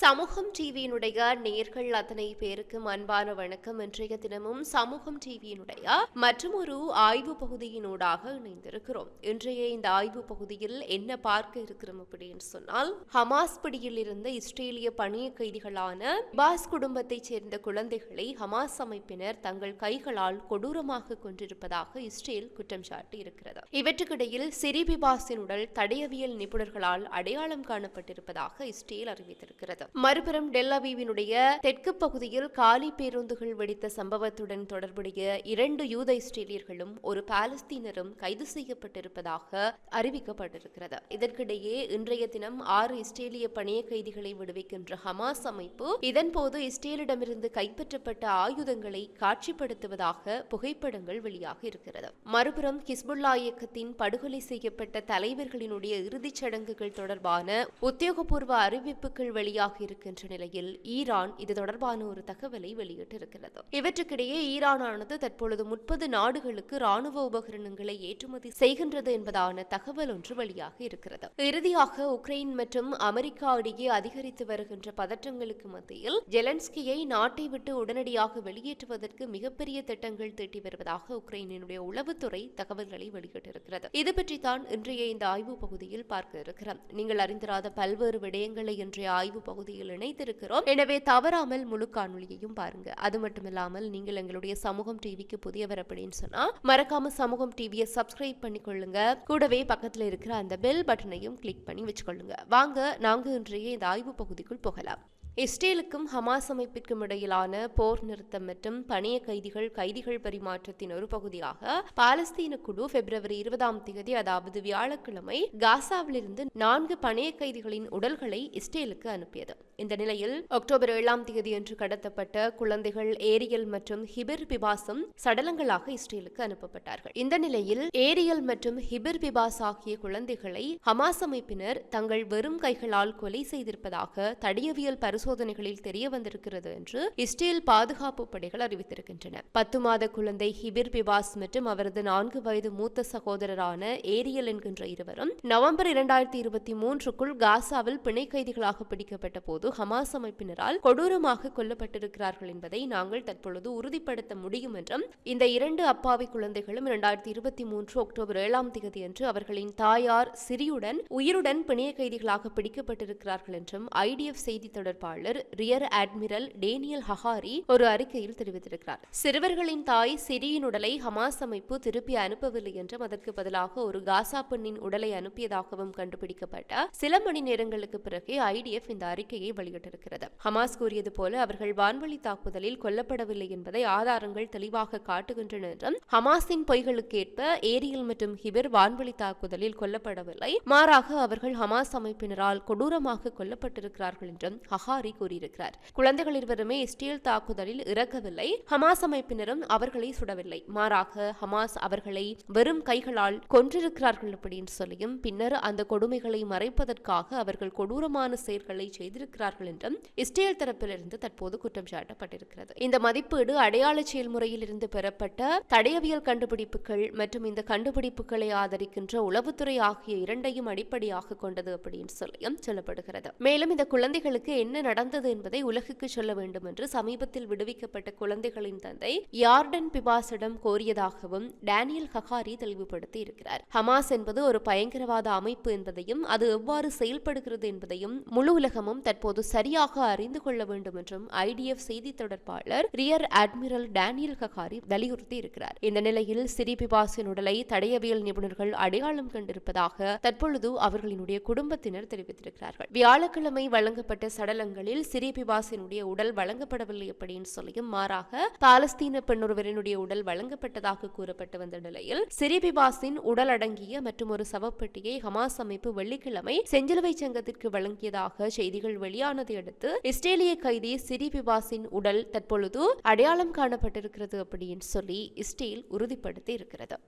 சமூகம் டிவியினுடைய நேர்கள் அத்தனை பேருக்கும் அன்பான வணக்கம். இன்றைய தினமும் சமூகம் டிவியினுடைய மற்றும் ஒரு ஆய்வு பகுதியினூடாக இணைந்திருக்கிறோம். இன்றைய இந்த ஆய்வு பகுதியில் என்ன பார்க்க இருக்கிறோம் அப்படின்னு சொன்னால் ஹமாஸ் பிடியில் இருந்த இஸ்ரேலிய பணிய கைதிகளான பாஸ் குடும்பத்தைச் சேர்ந்த குழந்தைகளை ஹமாஸ் அமைப்பினர் தங்கள் கைகளால் கொடூரமாக கொண்டிருப்பதாக இஸ்ரேல் குற்றம் சாட்டி இருக்கிறது இவற்றுக்கிடையில் சிரிபிபாஸின் உடல் தடயவியல் நிபுணர்களால் அடையாளம் காணப்பட்டிருப்பதாக இஸ்ரேல் அறிவித்திருக்கிறது. மறுபுறம் டெல்லவீவினுடைய தெற்கு பகுதியில் காலி பேருந்துகள் வெடித்த சம்பவத்துடன் தொடர்புடைய இரண்டு யூத இஸ்ரேலியர்களும் ஒரு பாலஸ்தீனரும் கைது செய்யப்பட்டிருப்பதாக அறிவிக்கப்பட்டிருக்கிறது. இதற்கிடையே இன்றைய தினம் ஆறு இஸ்ரேலிய பணிய கைதிகளை விடுவிக்கின்ற ஹமாஸ் அமைப்பு இதன்போது இஸ்ரேலிடமிருந்து கைப்பற்றப்பட்ட ஆயுதங்களை காட்சிப்படுத்துவதாக புகைப்படங்கள் வெளியாக இருக்கிறது. மறுபுறம் ஹிஸ்புல்லா இயக்கத்தின் படுகொலை செய்யப்பட்ட தலைவர்களினுடைய இறுதிச் சடங்குகள் தொடர்பான உத்தியோகபூர்வ அறிவிப்புகள் வெளியாக இருக்கின்ற நிலையில் ஈரான் இது தொடர்பான ஒரு தகவலை வெளியிட்டிருக்கிறது. இவற்றுக்கிடையே ஈரானானது தற்பொழுது முப்பது நாடுகளுக்கு ராணுவ உபகரணங்களை ஏற்றுமதி செய்கின்றது என்பதான தகவல் ஒன்று வெளியாக இருக்கிறது. இறுதியாக உக்ரைன் மற்றும் அமெரிக்கா இடையே அதிகரித்து வருகின்ற பதற்றங்களுக்கு மத்தியில் ஜெலன்ஸ்கியை நாட்டை விட்டு உடனடியாக வெளியேற்றுவதற்கு மிகப்பெரிய திட்டங்கள் தீட்டி வருவதாக உக்ரைனினுடைய உளவுத்துறை தகவல்களை வெளியிட்டிருக்கிறது. இது பற்றித்தான் தான் இன்றைய இந்த ஆய்வு பகுதியில் பார்க்க இருக்கிறோம். நீங்கள் அறிந்திராத பல்வேறு விடயங்களை இன்றைய ஆய்வு பகுதி பகுதியில் இணைத்திருக்கிறோம் எனவே தவறாமல் முழு காணொலியையும் பாருங்க. அது மட்டுமில்லாமல் நீங்கள் எங்களுடைய சமூகம் டிவிக்கு புதியவர் அப்படின்னு சொன்னா மறக்காம சமூகம் டிவியை சப்ஸ்கிரைப் பண்ணிக்கொள்ளுங்க. கூடவே பக்கத்துல இருக்கிற அந்த பெல் பட்டனையும் கிளிக் பண்ணி வச்சுக்கொள்ளுங்க. வாங்க நாங்கள் இன்றைய இந்த ஆய்வு பகுதிக்குள் போகலாம். இஸ்ரேலுக்கும் ஹமாஸ் அமைப்பிற்கும் இடையிலான போர் நிறுத்தம் மற்றும் பணிய கைதிகள் கைதிகள் பரிமாற்றத்தின் ஒரு பகுதியாக பாலஸ்தீன குழு பிப்ரவரி இருபதாம் தேதி அதாவது வியாழக்கிழமை காசாவிலிருந்து நான்கு பணிய கைதிகளின் உடல்களை இஸ்ரேலுக்கு அனுப்பியது. இந்த நிலையில் அக்டோபர் ஏழாம் தேதி என்று கடத்தப்பட்ட குழந்தைகள் ஏரியல் மற்றும் ஹிபிர் பிபாசும் சடலங்களாக இஸ்ரேலுக்கு அனுப்பப்பட்டார்கள். இந்த நிலையில் ஏரியல் மற்றும் ஹிபிர் பிபாஸ் ஆகிய குழந்தைகளை ஹமாஸ் அமைப்பினர் தங்கள் வெறும் கைகளால் கொலை செய்திருப்பதாக தடியவியல் பரிசோதனைகளில் தெரிய வந்திருக்கிறது என்று இஸ்ரேல் பாதுகாப்பு படைகள் அறிவித்திருக்கின்றன. பத்து மாத குழந்தை ஹிபிர் பிவாஸ் மற்றும் அவரது நான்கு வயது மூத்த சகோதரரான ஏரியல் என்கின்ற இருவரும் நவம்பர் இரண்டாயிரத்தி இருபத்தி மூன்றுக்குள் காசாவில் பிணை கைதிகளாக பிடிக்கப்பட்ட போது ஹமாஸ் அமைப்பினரால் கொடூரமாக கொல்லப்பட்டிருக்கிறார்கள் என்பதை நாங்கள் தற்பொழுது உறுதிப்படுத்த முடியும் என்றும் இந்த இரண்டு அப்பாவி குழந்தைகளும் இரண்டாயிரத்தி இருபத்தி மூன்று அக்டோபர் ஏழாம் தேதி அன்று அவர்களின் தாயார் சிறியுடன் உயிருடன் பிணைய கைதிகளாக பிடிக்கப்பட்டிருக்கிறார்கள் என்றும் ஐடிஎஃப் செய்தி தொடர்பாளர் ரியர் அட்மிரல் டேனியல் ஹஹாரி ஒரு அறிக்கையில் தெரிவித்திருக்கிறார். சிறுவர்களின் தாய் சிறியின் உடலை ஹமாஸ் அமைப்பு திருப்பி அனுப்பவில்லை என்றும் அதற்கு பதிலாக ஒரு காசா பெண்ணின் உடலை அனுப்பியதாகவும் கண்டுபிடிக்கப்பட்ட சில மணி நேரங்களுக்கு பிறகு ஐடிஎஃப் இந்த அறிக்கையை வெளியிட்டிருக்கிறது. ஹமாஸ் கூறியது போல அவர்கள் வான்வழி தாக்குதலில் கொல்லப்படவில்லை என்பதை ஆதாரங்கள் தெளிவாக காட்டுகின்றன என்றும் ஹமாஸின் பொய்களுக்கேற்ப ஏரியல் மற்றும் ஹிபிர் வான்வழி தாக்குதலில் கொல்லப்படவில்லை மாறாக அவர்கள் ஹமாஸ் அமைப்பினரால் கொடூரமாக கொல்லப்பட்டிருக்கிறார்கள் என்றும் ஹஹாரி கூறியிருக்கிறார். குழந்தைகள் இருவருமே இஸ்ரேல் தாக்குதலில் இறக்கவில்லை. ஹமாஸ் அமைப்பினரும் அவர்களை சுடவில்லை. மாறாக ஹமாஸ் அவர்களை வெறும் கைகளால் கொன்றிருக்கிறார்கள் அப்படின்னு சொல்லியும் பின்னர் அந்த கொடுமைகளை மறைப்பதற்காக அவர்கள் கொடூரமான செயல்களை செய்திருக்கிறார்கள் என்றும் இஸ்ரேல் தரப்பிலிருந்து தற்போது குற்றம் சாட்டப்பட்டிருக்கிறது. இந்த மதிப்பீடு அடையாள செயல்முறையில் இருந்து பெறப்பட்ட தடயவியல் கண்டுபிடிப்புகள் மற்றும் இந்த கண்டுபிடிப்புகளை ஆதரிக்கின்ற உளவுத்துறை ஆகிய இரண்டையும் அடிப்படையாக கொண்டது அப்படின்னு சொல்லியும் சொல்லப்படுகிறது. மேலும் இந்த குழந்தைகளுக்கு என்ன நடந்தது என்பதை உலகுக்கு சொல்ல வேண்டும் என்று சமீபத்தில் விடுவிக்கப்பட்ட குழந்தைகளின் தந்தை யார்டன் பிபாசிடம் கோரியதாகவும் டேனியல் ஹகாரி தெளிவுபடுத்தி இருக்கிறார். ஹமாஸ் என்பது ஒரு பயங்கரவாத அமைப்பு என்பதையும் அது எவ்வாறு செயல்படுகிறது என்பதையும் முழு உலகமும் தற்போது சரியாக அறிந்து கொள்ள வேண்டும் என்றும் ஐடிஎஃப் செய்தி தொடர்பாளர் ரியர் அட்மிரல் டேனியல் ஹகாரி வலியுறுத்தி இருக்கிறார். இந்த நிலையில் சிரி பிபாஸின் உடலை தடயவியல் நிபுணர்கள் அடையாளம் கண்டிருப்பதாக தற்பொழுது அவர்களினுடைய குடும்பத்தினர் தெரிவித்திருக்கிறார்கள். வியாழக்கிழமை வழங்கப்பட்ட சடலங்கள் சிரி பிபாசினுடைய உடல் வழங்கப்படவில்லை அப்படின்னு சொல்லியும் மாறாக பாலஸ்தீன பெண்ணொருவரினுடைய உடல் வழங்கப்பட்டதாக கூறப்பட்டு வந்த நிலையில் சிரிபிபாசின் உடல் அடங்கிய மற்றும் ஒரு சவப்பெட்டியை ஹமாஸ் அமைப்பு வெள்ளிக்கிழமை செஞ்சிலுவை சங்கத்திற்கு வழங்கியதாக செய்திகள் வெளியானதை அடுத்து இஸ்ரேலிய கைதி சிரிபிபாசின் உடல் தற்பொழுது அடையாளம் காணப்பட்டிருக்கிறது அப்படின்னு சொல்லி இஸ்ரேல் உறுதிப்படுத்தி இருக்கிறது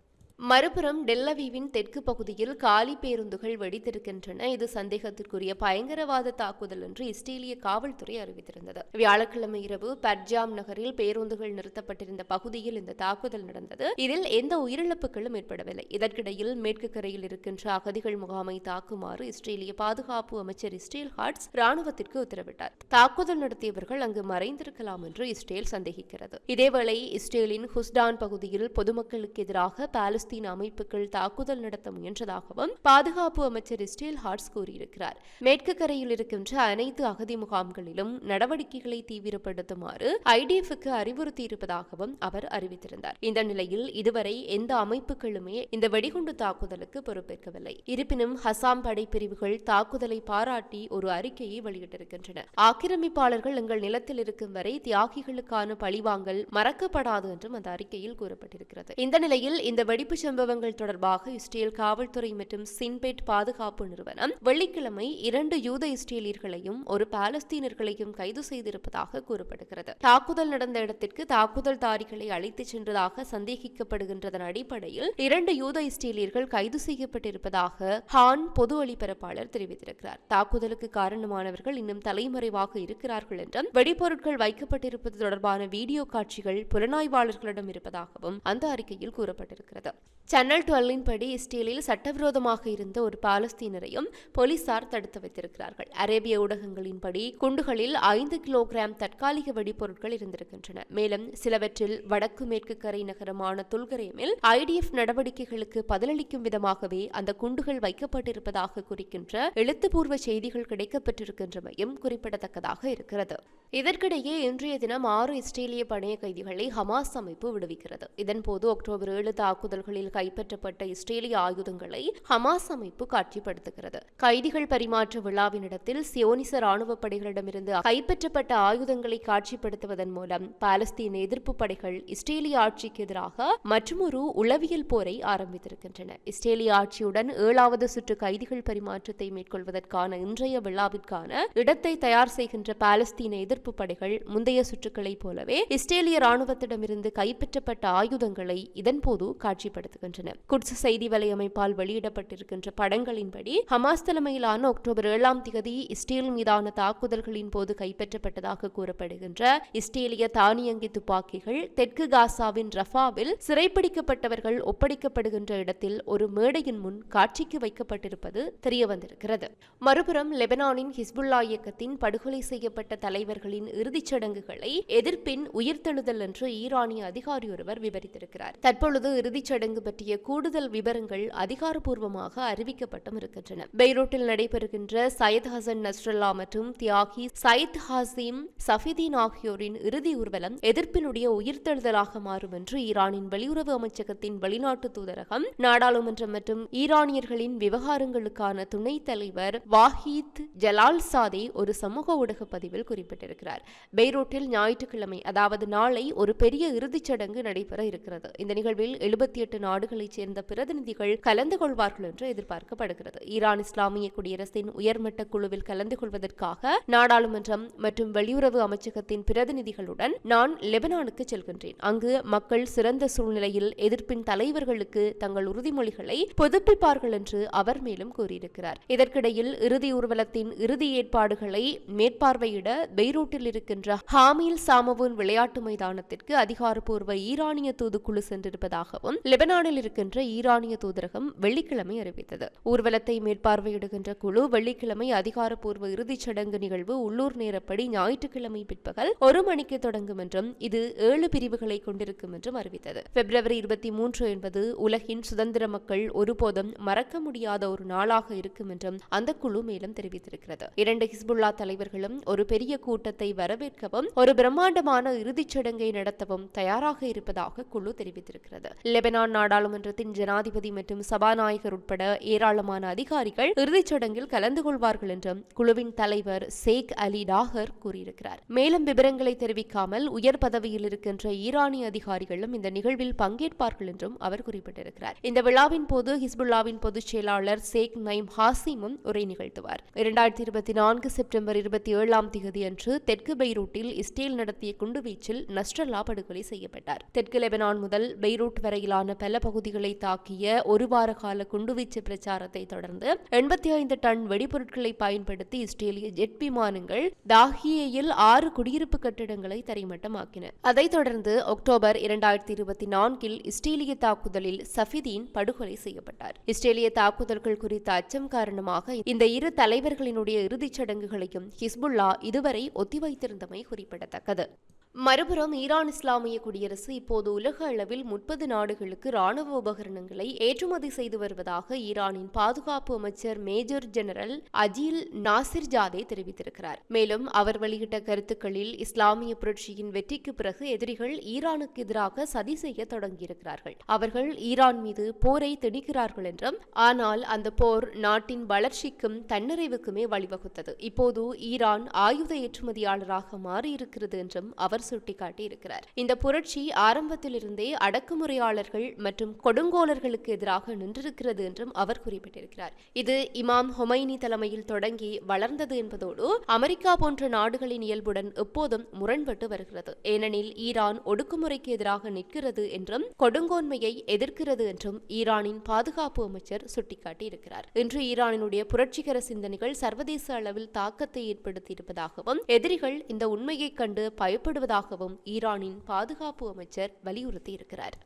மறுபுறம் டெல்லவீவின் தெற்கு பகுதியில் காலி பேருந்துகள் வெடித்திருக்கின்றன. இது சந்தேகத்திற்குரிய பயங்கரவாத தாக்குதல் என்று இஸ்ரேலிய காவல்துறை அறிவித்திருந்தது. வியாழக்கிழமை இரவு பர்ஜாம் நகரில் பேருந்துகள் நிறுத்தப்பட்டிருந்த பகுதியில் இந்த தாக்குதல் நடந்தது. இதில் எந்த உயிரிழப்புகளும் ஏற்படவில்லை. இதற்கிடையில் மேற்கு கரையில் இருக்கின்ற அகதிகள் முகாமை தாக்குமாறு இஸ்ரேலிய பாதுகாப்பு அமைச்சர் இஸ்ரேல் ஹார்ட்ஸ் ராணுவத்திற்கு உத்தரவிட்டார். தாக்குதல் நடத்தியவர்கள் அங்கு மறைந்திருக்கலாம் என்று இஸ்ரேல் சந்தேகிக்கிறது. இதேவேளை இஸ்ரேலின் ஹுஸ்டான் பகுதியில் பொதுமக்களுக்கு எதிராக பாலஸ்தீன் அமைப்புகள் தாக்குதல் நடத்த முயன்றதாகவும் பாதுகாப்பு அமைச்சர் இஸ்ரேல் ஹார்ட்ஸ் கூறியிருக்கிறார். மேற்கு கரையில் இருக்கின்ற அனைத்து அகதி முகாம்களிலும் நடவடிக்கைகளை தீவிரப்படுத்துமாறு ஐடிஎஃப்க்கு அறிவுறுத்தியிருப்பதாகவும் அவர் அறிவித்திருந்தார். இந்த நிலையில் இதுவரை எந்த அமைப்புகளுமே இந்த வெடிகுண்டு தாக்குதலுக்கு பொறுப்பேற்கவில்லை. இருப்பினும் ஹசாம் படைப்பிரிவுகள் தாக்குதலை பாராட்டி ஒரு அறிக்கையை வெளியிட்டிருக்கின்றன. ஆக்கிரமிப்பாளர்கள் எங்கள் நிலத்தில் இருக்கும் வரை தியாகிகளுக்கான பழிவாங்கல் மறக்கப்படாது என்றும் அந்த அறிக்கையில் கூறப்பட்டிருக்கிறது. இந்த நிலையில் இந்த வெடிப்பு சம்பவங்கள் தொடர்பாக இஸ்ரேல் காவல்துறை மற்றும் சின்பேட் பாதுகாப்பு நிறுவனம் வெள்ளிக்கிழமை இரண்டு யூத இஸ்ரேலியர்களையும் ஒரு பாலஸ்தீனர்களையும் கைது செய்திருப்பதாக கூறப்படுகிறது. தாக்குதல் நடந்த இடத்திற்கு தாக்குதல்தாரிகளை அழைத்துச் சென்றதாக சந்தேகிக்கப்படுகின்றதன் அடிப்படையில் இரண்டு யூத இஸ்ரேலியர்கள் கைது செய்யப்பட்டிருப்பதாக ஹான் பொது ஒளிபரப்பாளர் தெரிவித்திருக்கிறார். தாக்குதலுக்கு காரணமானவர்கள் இன்னும் தலைமறைவாக இருக்கிறார்கள் என்றும் வெடிபொருட்கள் வைக்கப்பட்டிருப்பது தொடர்பான வீடியோ காட்சிகள் புலனாய்வாளர்களிடம் இருப்பதாகவும் அந்த அறிக்கையில் கூறப்பட்டிருக்கிறது. சேனல் டுவெல்லின் படி இஸ்ரேலில் சட்டவிரோதமாக இருந்த ஒரு பாலஸ்தீனரையும் போலீசார் தடுத்து வைத்திருக்கிறார்கள். அரேபிய ஊடகங்களின்படி குண்டுகளில் ஐந்து கிலோகிராம் தற்காலிக வெடிபொருட்கள் இருந்திருக்கின்றன. மேலும் சிலவற்றில் வடக்கு மேற்கு கரை நகரமான துல்கரேமில் ஐடிஎஃப் நடவடிக்கைகளுக்கு பதிலளிக்கும் விதமாகவே அந்த குண்டுகள் வைக்கப்பட்டிருப்பதாக குறிக்கின்ற எழுத்துப்பூர்வ செய்திகள் கிடைக்கப்பட்டிருக்கின்றமையும் குறிப்பிடத்தக்கதாக இருக்கிறது. இதற்கிடையே இன்றைய தினம் ஆறு இஸ்ரேலிய பணைய கைதிகளை ஹமாஸ் அமைப்பு விடுவிக்கிறது. இதன்போது அக்டோபர் ஏழு தாக்குதல்களில் கைப்பற்றப்பட்ட இஸ்ரேலிய ஆயுதங்களை ஹமாஸ் அமைப்பு காட்சிப்படுத்துகிறது. கைதிகள் பரிமாற்ற விழாவினிடத்தில் சியோனிச ராணுவ படைகளிடமிருந்து கைப்பற்றப்பட்ட ஆயுதங்களை காட்சிப்படுத்துவதன் மூலம் பாலஸ்தீன எதிர்ப்பு படைகள் இஸ்ரேலிய ஆட்சிக்கு எதிராக மற்றொரு உளவியல் போரை ஆரம்பித்திருக்கின்றன. இஸ்ரேலிய ஆட்சியுடன் ஏழாவது சுற்று கைதிகள் பரிமாற்றத்தை மேற்கொள்வதற்கான இன்றைய விழாவிற்கான இடத்தை தயார் செய்கின்ற பாலஸ்தீன எதிர்ப்பு படைகள் முந்தைய சுற்றுக்களைப் போலவே இஸ்ரேலிய ராணுவத்திடமிருந்து கைப்பற்றப்பட்ட ஆயுதங்களை இதன்போது காட்சிப்படுத்த காட்சிப்படுத்துகின்றன குட்ஸ் செய்தி வலையமைப்பால் வெளியிடப்பட்டிருக்கின்ற படங்களின்படி ஹமாஸ் தலைமையிலான அக்டோபர் ஏழாம் திகதி இஸ்ரேல் மீதான தாக்குதல்களின் போது கைப்பற்றப்பட்டதாக கூறப்படுகின்ற இஸ்ரேலிய தானியங்கி துப்பாக்கிகள் தெற்கு காசாவின் ரஃபாவில் சிறைப்பிடிக்கப்பட்டவர்கள் ஒப்படைக்கப்படுகின்ற இடத்தில் ஒரு மேடையின் முன் காட்சிக்கு வைக்கப்பட்டிருப்பது தெரியவந்திருக்கிறது. மறுபுறம் லெபனானின் ஹிஸ்புல்லா இயக்கத்தின் படுகொலை செய்யப்பட்ட தலைவர்களின் இறுதிச் சடங்குகளை எதிர்ப்பின் உயிர்த்தெழுதல் என்று ஈரானிய அதிகாரி ஒருவர் விவரித்திருக்கிறார். தற்பொழுது இறுதிச் சடங்கு பற்றிய கூடுதல் விவரங்கள் அதிகாரப்பூர்வமாக அறிவிக்கப்பட்டும் இருக்கின்றன. பெய்ரூட்டில் நடைபெறுகின்ற சையத் ஹசன் நஸ்ரல்லா மற்றும் தியாகி சயித் ஹாசிம் சஃபிதீன் ஆகியோரின் இறுதி ஊர்வலம் எதிர்ப்பினுடைய உயிர்த்தெழுதலாக மாறும் என்று ஈரானின் வெளியுறவு அமைச்சகத்தின் வெளிநாட்டு தூதரகம் நாடாளுமன்றம் மற்றும் ஈரானியர்களின் விவகாரங்களுக்கான துணைத் தலைவர் வாஹித் ஜலால் சாதே ஒரு சமூக ஊடக பதிவில் குறிப்பிட்டிருக்கிறார். பெய்ரூட்டில் ஞாயிற்றுக்கிழமை அதாவது நாளை ஒரு பெரிய இறுதிச் சடங்கு நடைபெற இருக்கிறது. இந்த நிகழ்வில் எழுபத்தி எட்டு நாடுகளைச் சேர்ந்த பிரதிநிதிகள் கலந்து கொள்வார்கள் என்று எதிர்பார்க்கப்படுகிறது. ஈரான் இஸ்லாமிய குடியரசின் உயர்மட்ட குழுவில் கலந்து கொள்வதற்காக நாடாளுமன்றம் மற்றும் வெளியுறவு அமைச்சகத்தின் பிரதிநிதிகளுடன் நான் லெபனானுக்கு செல்கின்றேன். அங்கு மக்கள் சிறந்த சூழ்நிலையில் எதிர்ப்பின் தலைவர்களுக்கு தங்கள் உறுதிமொழிகளை புதுப்பிப்பார்கள் என்று அவர் மேலும் கூறியிருக்கிறார். இதற்கிடையில் இறுதி ஊர்வலத்தின் இறுதி ஏற்பாடுகளை மேற்பார்வையிட பெய்ரூட்டில் இருக்கின்ற ஹாமில் சாமவுன் விளையாட்டு மைதானத்திற்கு அதிகாரப்பூர்வ ஈரானிய தூதுக்குழு சென்றிருப்பதாகவும் லெபனானில் இருக்கின்ற ஈரானிய தூதரகம் வெள்ளிக்கிழமை அறிவித்தது. ஊர்வலத்தை மேற்பார்வையிடுகின்ற குழு வெள்ளிக்கிழமை அதிகாரப்பூர்வ இறுதிச் சடங்கு நிகழ்வு உள்ளூர் நேரப்படி ஞாயிற்றுக்கிழமை பிற்பகல் ஒரு மணிக்கு தொடங்கும் என்றும் இது ஏழு பிரிவுகளை கொண்டிருக்கும் என்றும் அறிவித்தது. பிப்ரவரி இருபத்தி மூன்று என்பது உலகின் சுதந்திர மக்கள் ஒருபோதும் மறக்க முடியாத ஒரு நாளாக இருக்கும் என்றும் அந்த குழு மேலும் தெரிவித்திருக்கிறது. இரண்டு ஹிஸ்புல்லா தலைவர்களும் ஒரு பெரிய கூட்டத்தை வரவேற்கவும் ஒரு பிரம்மாண்டமான இறுதிச் சடங்கை நடத்தவும் தயாராக இருப்பதாக குழு தெரிவித்திருக்கிறது. லெபனான் நாடாளுமன்றத்தின் ஜனாதிபதி மற்றும் சபாநாயகர் உட்பட ஏராளமான அதிகாரிகள் இறுதிச் சடங்கில் கலந்து கொள்வார்கள் என்றும் குழுவின் தலைவர் சேக் அலி டாகர் கூறியிருக்கிறார். மேலும் விவரங்களை தெரிவிக்காமல் உயர் பதவியில் இருக்கின்ற ஈரானிய அதிகாரிகளும் இந்த நிகழ்வில் பங்கேற்பார்கள் என்றும் அவர் குறிப்பிட்டிருக்கிறார். இந்த விழாவின் போது ஹிஸ்புல்லாவின் பொதுச் செயலாளர் சேக் நைம் ஹாசிமும் உரை நிகழ்த்துவார். இரண்டாயிரத்தி இருபத்தி நான்கு செப்டம்பர் இருபத்தி ஏழாம் தேதி அன்று தெற்கு பெய்ரூட்டில் இஸ்ரேல் நடத்திய குண்டுவீச்சில் நஸ்ரல்லா படுகொலை செய்யப்பட்டார். தெற்கு லெபனான் முதல் பெய்ரூட் வரையிலான பகுதிகளை தாக்கிய ஒரு வார கால குண்டுவீச்சு பிரச்சாரத்தை தொடர்ந்து எண்பத்தி ஐந்து டன் வெடிபொருட்களை பயன்படுத்தி இஸ்ரேலிய ஜெட் விமானங்கள் தாகியேயில் ஆறு குடியிருப்பு கட்டிடங்களை தரைமட்டமாக்கின. அதைத் தொடர்ந்து அக்டோபர் இரண்டாயிரத்தி இருபத்தி நான்கில் இஸ்ரேலிய தாக்குதலில் சஃபிதீன் படுகொலை செய்யப்பட்டார். இஸ்ரேலிய தாக்குதல்கள் குறித்த அச்சம் காரணமாக இந்த இரு தலைவர்களினுடைய இறுதிச் சடங்குகளையும் ஹிஸ்புல்லா இதுவரை ஒத்திவைத்திருந்தமை குறிப்பிடத்தக்கது. மறுபுறம் ஈரான் இஸ்லாமிய குடியரசு இப்போது உலக அளவில் முப்பது நாடுகளுக்கு ராணுவ உபகரணங்களை ஏற்றுமதி செய்து வருவதாக ஈரானின் பாதுகாப்பு அமைச்சர் major general Aziz Nasirzadeh தெரிவித்திருக்கிறார். மேலும் அவர் வெளியிட்ட கருத்துக்களில் இஸ்லாமிய புரட்சியின் வெற்றிக்கு பிறகு எதிரிகள் ஈரானுக்கு எதிராக சதி செய்ய தொடங்கியிருக்கிறார்கள். அவர்கள் ஈரான் மீது போரை திணிக்கிறார்கள் என்றும் ஆனால் அந்த போர் நாட்டின் வளர்ச்சிக்கும் தன்னிறைவுக்குமே வழிவகுத்தது. இப்போது ஈரான் ஆயுத ஏற்றுமதியாளராக மாறியிருக்கிறது என்றும் அவர் சுட்டிக்காட்டி இருக்கிறார் இந்த புரட்சி ஆரம்பத்திலிருந்தே அடக்குமுறையாளர்கள் மற்றும் கொடுங்கோலர்களுக்கு எதிராக நின்றிருக்கிறது என்றும் அவர் குறிப்பிட்டிருக்கிறார். இது இமாம் ஹொமைனி தலைமையில் தொடங்கி வளர்ந்தது என்பதோடு அமெரிக்கா போன்ற நாடுகளின் இயல்புடன் எப்போதும் முரண்பட்டு வருகிறது. ஏனெனில் ஈரான் ஒடுக்குமுறைக்கு எதிராக நிற்கிறது என்றும் கொடுங்கோன்மையை எதிர்க்கிறது என்றும் ஈரானின் பாதுகாப்பு அமைச்சர் சுட்டிக்காட்டியிருக்கிறார். இன்று ஈரானினுடைய புரட்சிகர சிந்தனைகள் சர்வதேச அளவில் தாக்கத்தை ஏற்படுத்தியிருப்பதாகவும் எதிரிகள் இந்த உண்மையைக் கண்டு பயப்படுவது வருவதாகவும் ஈரானின் பாதுகாப்பு அமைச்சர் வலியுறுத்தியிருக்கிறார்.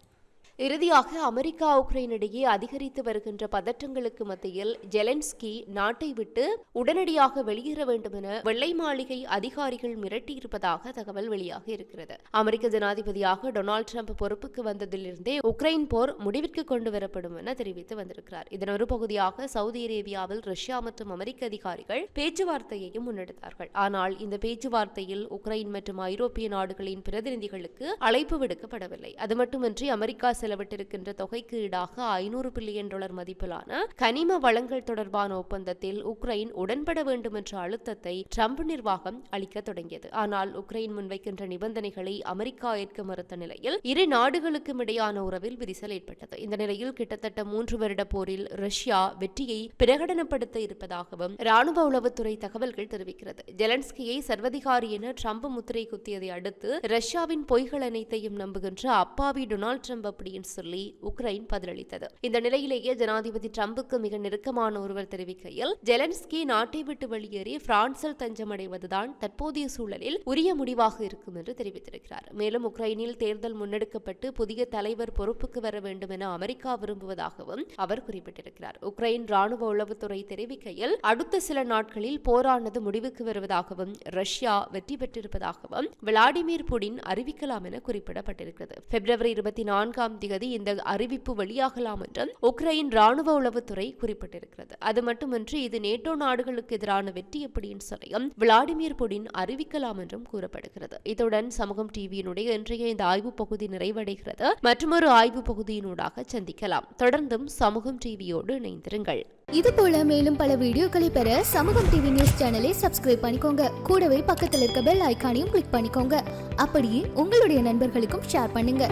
இறுதியாக அமெரிக்கா உக்ரைன் இடையே அதிகரித்து வருகின்ற பதற்றங்களுக்கு மத்தியில் ஜெலன்ஸ்கி நாட்டை விட்டு உடனடியாக வெளியேற வேண்டும் என வெள்ளை மாளிகை அதிகாரிகள் மிரட்டியிருப்பதாக தகவல் வெளியாக இருக்கிறது. அமெரிக்க ஜனாதிபதியாக டொனால்டு ட்ரம்ப் பொறுப்புக்கு வந்ததிலிருந்தே உக்ரைன் போர் முடிவிற்கு கொண்டு வரப்படும் என தெரிவித்து வந்திருக்கிறார். இதன் ஒரு பகுதியாக சவுதி அரேபியாவில் ரஷ்யா மற்றும் அமெரிக்க அதிகாரிகள் பேச்சுவார்த்தையையும் முன்னெடுத்தார்கள். ஆனால் இந்த பேச்சுவார்த்தையில் உக்ரைன் மற்றும் ஐரோப்பிய நாடுகளின் பிரதிநிதிகளுக்கு அழைப்பு விடுக்கப்படவில்லை. அது மட்டுமின்றி அமெரிக்கா செலவிட்டிருக்கின்ற தொகைக்கு ஈடாக ஐநூறு பில்லியன் டாலர் மதிப்பிலான கனிம வளங்கள் தொடர்பான ஒப்பந்தத்தில் உக்ரைன் உடன்பட வேண்டும் என்ற அழுத்தத்தை ட்ரம்ப் நிர்வாகம் அளிக்க தொடங்கியது. ஆனால் உக்ரைன் முன்வைக்கின்ற நிபந்தனைகளை அமெரிக்கா ஏற்க மறுத்த நிலையில் இரு நாடுகளுக்கும் இடையான உறவில் விரிசல் ஏற்பட்டது. இந்த நிலையில் கிட்டத்தட்ட மூன்று வருட போரில் ரஷ்யா வெற்றியை பிரகடனப்படுத்த இருப்பதாகவும் ராணுவ உளவுத்துறை தகவல்கள் தெரிவிக்கிறது. ஜெலன்ஸ்கியை சர்வதிகாரி என ட்ரம்ப் முத்திரை குத்தியதை அடுத்து ரஷ்யாவின் பொய்கள் அனைத்தையும் நம்புகின்ற அப்பாவி டொனால்டு ட்ரம்ப் அப்படின்னு சொல்லி உக்ரைன் பதிலளித்தது. இந்த நிலையிலேயே ஜனாதிபதி ட்ரம்புக்கு மிக நெருக்கமான ஒருவர் தெரிவிக்கையில் ஜெலன்ஸ்கி நாட்டை விட்டு வெளியேறி பிரான்சில் தஞ்சமடைவதுதான் தற்போதைய சூழலில் உரிய முடிவாக இருக்கும் என்று தெரிவித்திருக்கிறார். மேலும் உக்ரைனில் தேர்தல் முன்னெடுக்கப்பட்டு புதிய தலைவர் பொறுப்புக்கு வர வேண்டும் என அமெரிக்கா விரும்புவதாகவும் அவர் குறிப்பிட்டிருக்கிறார். உக்ரைன் ராணுவ உளவுத்துறை தெரிவிக்கையில் அடுத்த சில நாட்களில் போரானது முடிவுக்கு வருவதாகவும் ரஷ்யா வெற்றி பெற்றிருப்பதாகவும் விளாடிமிர் புடின் அறிவிக்கலாம் என குறிப்பிடப்பட்டிருக்கிறது. பிப்ரவரி இருபத்தி நான்காம் திகதி இந்த அறிவிப்பு வெளியாகலாம் என்றும் உக்ரைன் ராணுவ உளவுத்துறை குறிப்பிட்டிருக்கிறது. அது மட்டுமின்றி இது நேட்டோ நாடுகளுக்கு எதிரான வெற்றி எப்படின்னு சொல்லியும் விளாடிமிர் புடின் அறிவிக்கலாம் என்றும் கூறப்படுகிறது. இத்துடன் சமூகம் டிவியினுடைய இன்றைய இந்த ஆய்வு பகுதி நிறைவடைகிறது. மற்றொரு ஆய்வு பகுதியினூடாக சந்திக்கலாம். தொடர்ந்தும் சமூகம் டிவியோடு இணைந்திருங்கள். இது போல மேலும் பல வீடியோக்களை பெற சமூகம் டிவி நியூஸ் சேனலை சப்ஸ்கிரைப் பண்ணிக்கோங்க. கூடவே பக்கத்தில் இருக்க பெல் ஐகானையும் கிளிக் பண்ணிக்கோங்க. அப்படியே உங்களுடைய நண்பர்களுக்கும் ஷேர் பண்ணுங்க.